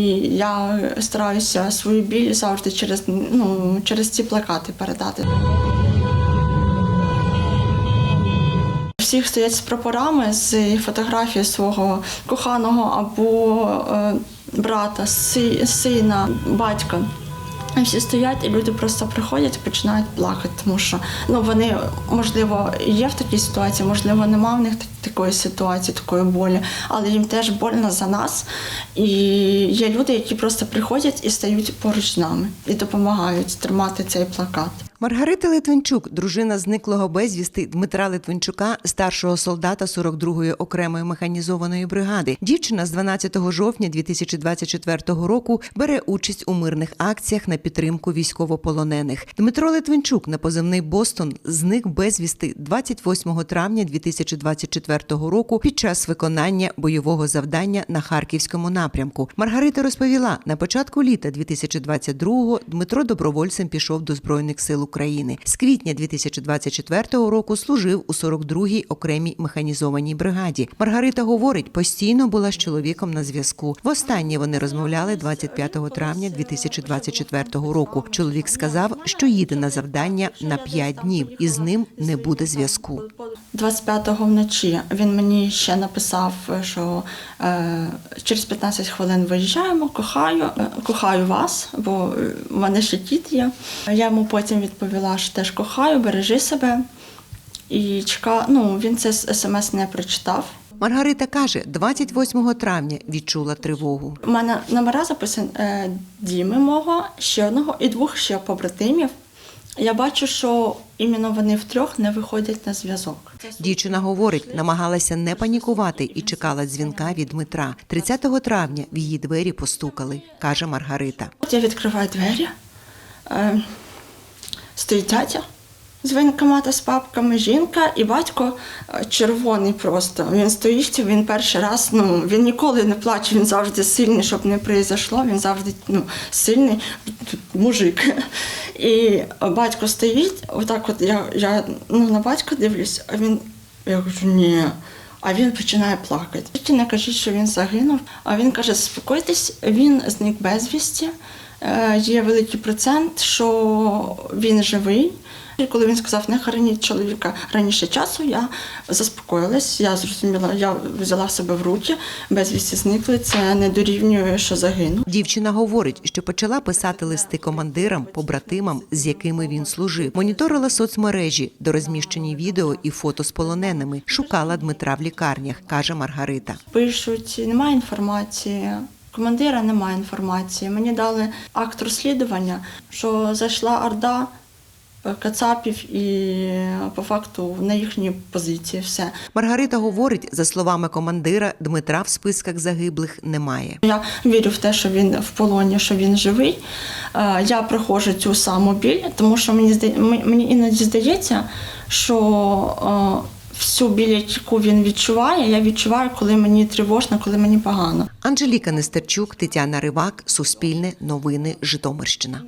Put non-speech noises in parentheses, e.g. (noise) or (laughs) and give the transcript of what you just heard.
І я стараюся свою біль завжди через, ну, через ці плакати передати. Всі стоять з прапорами з фотографії свого коханого або е, брата, си- сина, батька. І всі стоять, і люди просто приходять і починають плакати, тому що ну вони можливо є в такій ситуації, можливо, нема в них так- такої ситуації, такої болі, але їм теж больно за нас. І є люди, які просто приходять і стають поруч з нами і допомагають тримати цей плакат. Маргарита Литвинчук, дружина зниклого безвісти Дмитра Литвинчука, старшого солдата 42-ї окремої механізованої бригади. Дівчина з 12 жовтня 2024 року бере участь у мирних акціях на підтримку військовополонених. Дмитро Литвинчук на позивний Бостон зник безвісти 28 травня 2024 року під час виконання бойового завдання на харківському напрямку. Маргарита розповіла, на початку літа 2022-го Дмитро добровольцем пішов до збройних сил України. З квітня 2024 року служив у 42-й окремій механізованій бригаді. Маргарита говорить, постійно була з чоловіком на зв'язку. Востаннє вони розмовляли 25 травня 2024 року. Чоловік сказав, що їде на завдання на 5 днів, і з ним не буде зв'язку. 25-го вночі він мені ще написав, що е, через 15 хвилин виїжджаємо, кохаю, е, кохаю вас, бо е, в мене ще дід є. Я йому потім відповіла, що теж кохаю, бережи себе. І чека... ну, він це смс не прочитав. Маргарита каже, 28 травня відчула тривогу. У мене номера записані е, Діми мого, ще одного і двох ще побратимів. Я бачу, що іменно вони втрьох не виходять на зв'язок. Дівчина говорить, намагалася не панікувати і чекала дзвінка від Дмитра. 30 травня в її двері постукали, каже Маргарита. От я відкриваю двері, е, стоїть дядя з воєнкомата з папками, жінка і батько е, червоний просто. Він стоїть, він перший раз, ну він ніколи не плаче, він завжди сильний, щоб не произошло, він завжди ну, сильний мужик. (laughs) І батько стоїть, отак от я, я ну, на батька дивлюсь, а він, я кажу, ні. А він починає плакати. Тільки не кажіть, що він загинув. А він каже: заспокойтесь, він зник безвісті. Е, Є великий процент, що він живий. І коли він сказав, не хороніть чоловіка раніше часу, я заспокоїлась. Я зрозуміла, я взяла себе в руки, безвісті зникли. Це не дорівнює, що загинув. Дівчина говорить, що почала писати листи командирам, побратимам, з якими він служив. Моніторила соцмережі, до розміщені відео і фото з полоненими. Шукала Дмитра в лікарнях, каже Маргарита. Пишуть, немає інформації. Командира немає інформації. Мені дали акт розслідування, що зайшла орда кацапів і по факту на їхні позиції все. Маргарита говорить, за словами командира, Дмитра в списках загиблих немає. Я вірю в те, що він в полоні, що він живий. Е, Я проходжу цю саму біль, тому що мені мені іноді здається, що е, всю біль, яку він відчуває, я відчуваю, коли мені тривожно, коли мені погано. Анжеліка Нестерчук, Тетяна Ривак, Суспільне, Новини, Житомирщина.